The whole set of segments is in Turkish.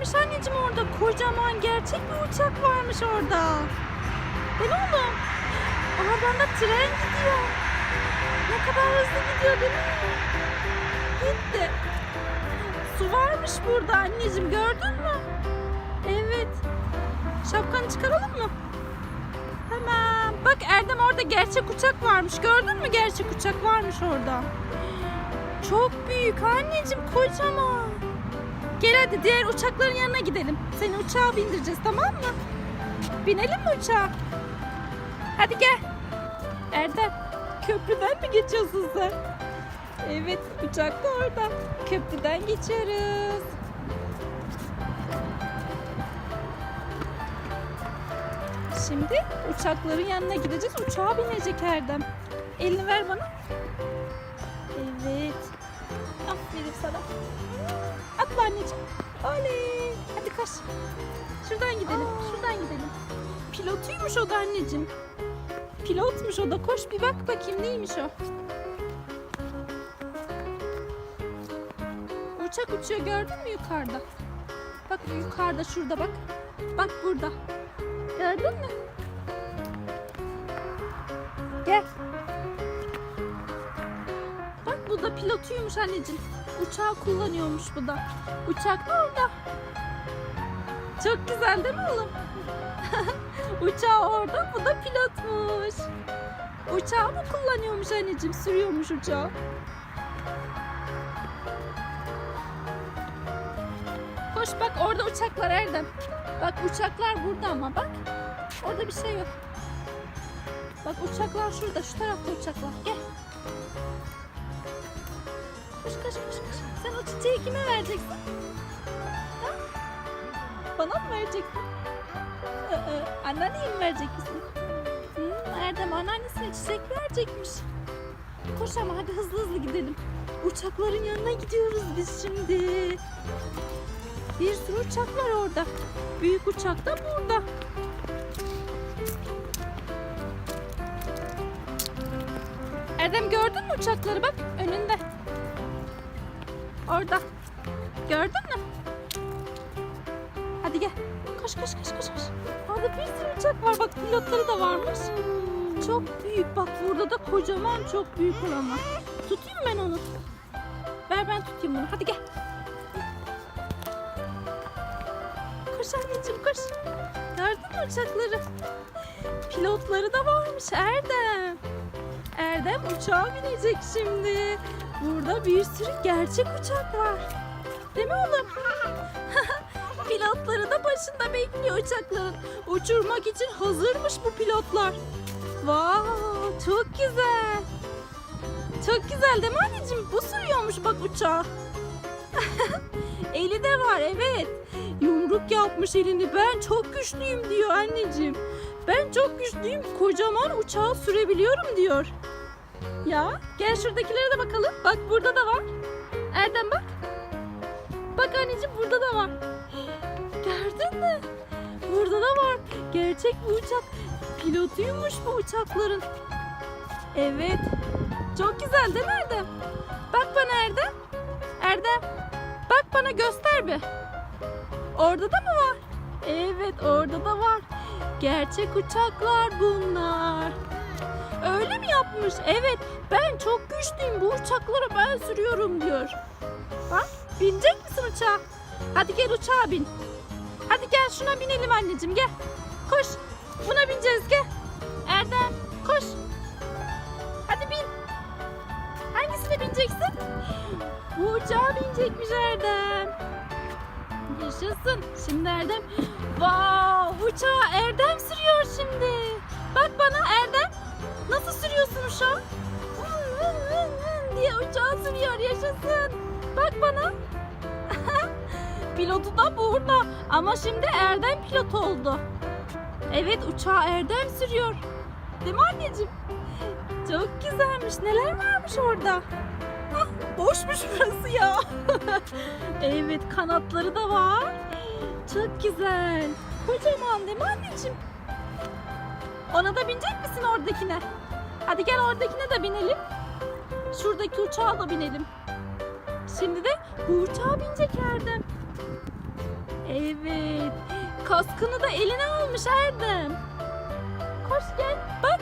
varmış anneciğim orada. Kocaman gerçek bir uçak varmış orada. Değil mi oğlum? Oradan da tren gidiyor. Ne kadar hızlı gidiyor değil mi? Gitti. Su varmış burada anneciğim gördün mü? Evet. Şapkanı çıkaralım mı? Hemen. Bak Erdem orada gerçek uçak varmış. Gördün mü gerçek uçak varmış orada. Çok büyük anneciğim kocaman. Gel hadi diğer uçakların yanına gidelim. Seni uçağa bindireceğiz tamam mı? Binelim mi uçağa? Hadi gel. Erdem köprüden mi geçiyorsun sen? Evet uçak da orada. Köprüden geçiyoruz. Şimdi uçakların yanına gideceğiz. Uçağa binecek Erdem. Elini ver bana. Evet. Aferin sana. Atla anneciğim. Oley. Hadi koş. Şuradan gidelim. Şuradan gidelim. Pilotuymuş o da anneciğim. Pilotmuş o da. Koş bir bak bakayım neymiş o. Uçak uçuyor gördün mü yukarıda? Bak yukarıda şurada bak. Bak burada. Gördün mü? Gel. Bak bu da pilotuymuş anneciğim. Uçağı kullanıyormuş bu da. Uçak da orada. Çok güzel değil mi oğlum? Uçağı orada, bu da pilotmuş. Uçağı mı kullanıyormuş anneciğim? Sürüyormuş uçağı. Koş bak orada uçaklar Erdem. Bak uçaklar burada ama bak. Orada bir şey yok. Bak uçaklar şurada. Şu tarafta uçaklar. Gel. Koş koş koş koş. Sen o çiçeği kime vereceksin? Ha? Bana mı vereceksin? Ee, anneanneye mi verecek misin? Hmm, Erdem anneannesine çiçek verecekmiş. Koş ama hadi hızlı hızlı gidelim. Uçakların yanına gidiyoruz biz şimdi. Bir sürü uçak var orada. Büyük uçak da burada. Erdem gördün mü uçakları bak önünde. Orada. Gördün mü? Hadi gel. Koş koş koş koş koş. Orada bir sürü uçak var. Bak pilotları da varmış. Çok büyük. Bak burada da kocaman çok büyük olan var. Tutayım ben onu. Ver ben tutayım bunu. Hadi gel. Koş anneciğim koş. Gördün mü uçakları? Pilotları da varmış Erdem. Erdem uçağa binecek şimdi. Burada bir sürü gerçek uçak var. Değil mi oğlum? Pilotları da başında bekliyor uçakların. Uçurmak için hazırmış bu pilotlar. Wow, çok güzel. Çok güzel değil mi anneciğim? Bu sürüyormuş bak uçağı. Eli de var evet. Yumruk yapmış elini. Ben çok güçlüyüm diyor anneciğim. Ben çok güçlüyüm. Kocaman uçağı sürebiliyorum diyor. Ya gel şuradakilere de bakalım. Bak burada da var. Erdem bak. Bak anneciğim burada da var. Gördün mü? Burada da var. Gerçek bu uçak. Pilotuymuş bu uçakların. Evet. Çok güzel değil mi Erdem? Bak bana Erdem. Erdem. Bak bana göster bir. Orada da mı var? Evet orada da var. Gerçek uçaklar bunlar. Öyle mi yapmış? Evet ben çok güçlüyüm bu uçaklara ben sürüyorum diyor. Bak binecek misin uçağa? Hadi gel uçağa bin. Hadi gel şuna binelim anneciğim gel. Koş. Buna bineceğiz gel. Erdem koş. Hadi bin. Hangisine bineceksin? Bu uçağa binecekmiş Erdem. Yaşasın. Şimdi Erdem. Wow, uçağı Erdem sürüyor şimdi. Bak bana Erdem. Nasıl sürüyorsun vın diye uçağı sürüyor. Yaşasın. Bak bana. Pilotu da burada. Ama şimdi Erdem pilot oldu. Evet uçağı Erdem sürüyor. Değil mi anneciğim? Çok güzelmiş. Neler varmış orada? Ah, boşmuş burası ya. evet kanatları da var. Çok güzel. Kocaman değil mi anneciğim? Ona da binecek misin oradakine? Hadi gel oradakine de binelim. Şuradaki uçağa da binelim. Şimdi de bu uçağa binecek Erdem. Evet. Kaskını da eline almış Erdem. Koş gel. Bak.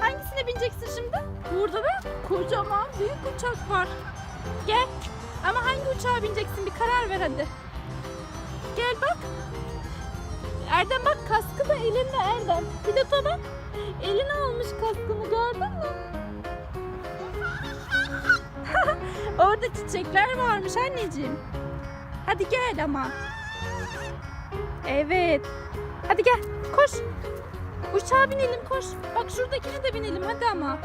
Hangisine bineceksin şimdi? Burada da kocaman büyük uçak var. Gel. Ama hangi uçağa bineceksin bir karar ver hadi. Gel bak. Erdem bak kaskı da elinde Erdem. Pilota bak. Eline almış kaskını gördün mü? Orada çiçekler varmış anneciğim. Hadi gel ama. Evet. Hadi gel. Koş. Uçağa binelim koş. Bak şuradakine de binelim hadi ama.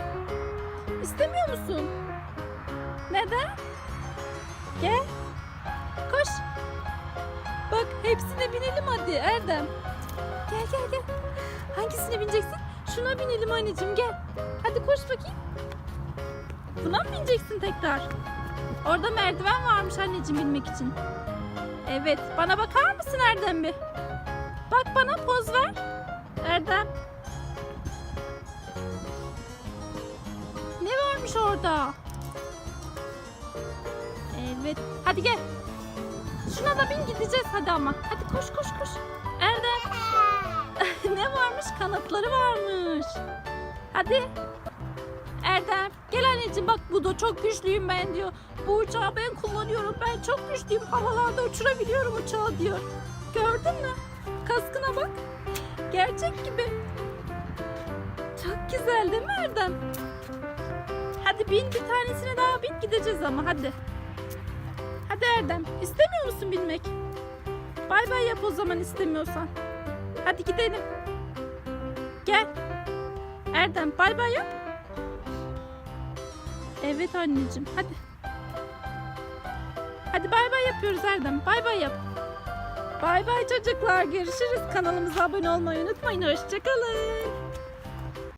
İstemiyor musun? Neden? Gel. Koş. Bak hepsine binelim hadi Erdem. Gel gel gel. Hangisine bineceksin? Şuna binelim anneciğim gel. Hadi koş bakayım. Buna mı bineceksin tekrar? Orada merdiven varmış anneciğim binmek için. Evet. Bana bakar mısın Erdem bir? Bak bana poz ver. Erdem. Ne varmış orada? Evet. Hadi gel. Şuna da bin gideceğiz hadi ama. Hadi koş koş koş. Erdem. ne varmış? Kanatları varmış. Hadi. Erdem gel anneciğim bak bu da çok güçlüyüm ben diyor. Bu uçağı ben kullanıyorum. Ben çok güçlüyüm. Havalarda uçurabiliyorum uçağı diyor. Gördün mü? Kaskına bak. Gerçek gibi. Çok güzel değil mi Erdem? Hadi bin bir tanesine daha bin gideceğiz ama hadi. Hadi Erdem. istemiyor musun binmek? Bay bay yap o zaman istemiyorsan. Hadi gidelim. Gel. Erdem bay bay yap. Evet anneciğim hadi. Hadi bay bay yapıyoruz Erdem. Bay bay yap. Bay bay çocuklar. Görüşürüz. Kanalımıza abone olmayı unutmayın. Hoşçakalın.